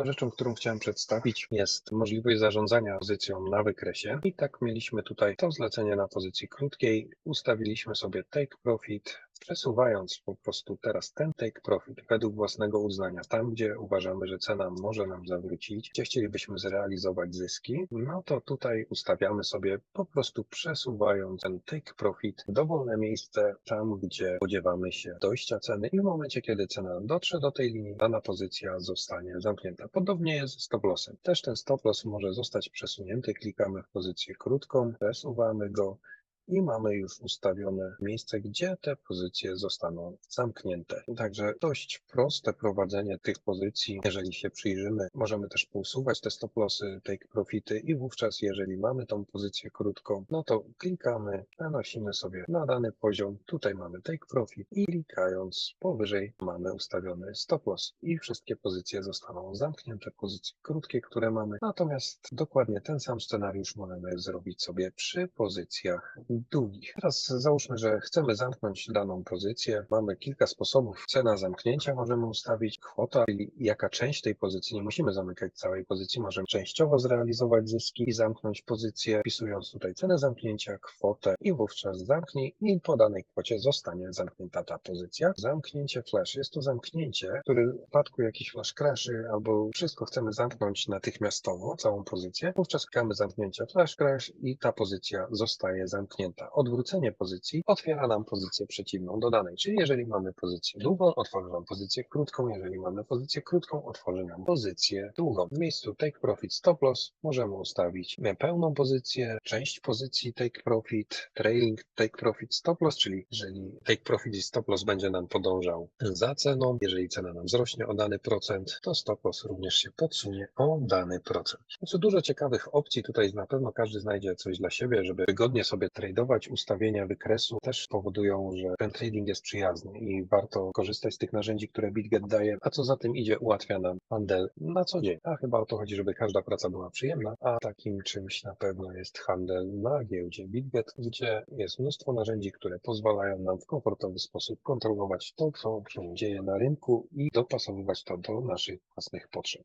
Kolejną rzeczą, którą chciałem przedstawić jest możliwość zarządzania pozycją na wykresie. I tak mieliśmy tutaj to zlecenie na pozycji krótkiej. Ustawiliśmy sobie take profit, przesuwając po prostu teraz ten take profit według własnego uznania, tam gdzie uważamy, że cena może nam zawrócić, gdzie chcielibyśmy zrealizować zyski, no to tutaj ustawiamy sobie po prostu przesuwając ten take profit w dowolne miejsce, tam gdzie spodziewamy się dojścia ceny i w momencie, kiedy cena dotrze do tej linii, dana pozycja zostanie zamknięta. Podobnie jest z stop lossem. Też ten stop loss może zostać przesunięty, klikamy w pozycję krótką, przesuwamy go i mamy już ustawione miejsce, gdzie te pozycje zostaną zamknięte. Także dość proste prowadzenie tych pozycji. Jeżeli się przyjrzymy, możemy też pousuwać te stop lossy, take profity i wówczas, jeżeli mamy tą pozycję krótką, no to klikamy, przenosimy sobie na dany poziom. Tutaj mamy take profit i klikając powyżej mamy ustawiony stop loss i wszystkie pozycje zostaną zamknięte, pozycje krótkie, które mamy. Natomiast dokładnie ten sam scenariusz możemy zrobić sobie przy pozycjach długich. Teraz załóżmy, że chcemy zamknąć daną pozycję. Mamy kilka sposobów. Cena zamknięcia możemy ustawić, kwota, czyli jaka część tej pozycji. Nie musimy zamykać całej pozycji, możemy częściowo zrealizować zyski i zamknąć pozycję, wpisując tutaj cenę zamknięcia, kwotę i wówczas zamknij i po danej kwocie zostanie zamknięta ta pozycja. Zamknięcie flash. Jest to zamknięcie, które w przypadku jakiejś flash crashy albo wszystko chcemy zamknąć natychmiastowo, całą pozycję, wówczas klikamy zamknięcie flash crash i ta pozycja zostaje zamknięta. Odwrócenie pozycji otwiera nam pozycję przeciwną do danej, czyli jeżeli mamy pozycję długą, otworzy nam pozycję krótką, jeżeli mamy pozycję krótką, otworzy nam pozycję długą. W miejscu take profit stop loss możemy ustawić pełną pozycję, część pozycji take profit, trailing take profit stop loss, czyli jeżeli take profit i stop loss będzie nam podążał za ceną, jeżeli cena nam wzrośnie o dany procent, to stop loss również się podsunie o dany procent. Jest dużo ciekawych opcji, tutaj na pewno każdy znajdzie coś dla siebie, żeby wygodnie sobie ustawienia wykresu też powodują, że ten trading jest przyjazny i warto korzystać z tych narzędzi, które BitGet daje, a co za tym idzie, ułatwia nam handel na co dzień. A chyba o to chodzi, żeby każda praca była przyjemna, a takim czymś na pewno jest handel na giełdzie BitGet, gdzie jest mnóstwo narzędzi, które pozwalają nam w komfortowy sposób kontrolować to, co się dzieje na rynku i dopasowywać to do naszych własnych potrzeb.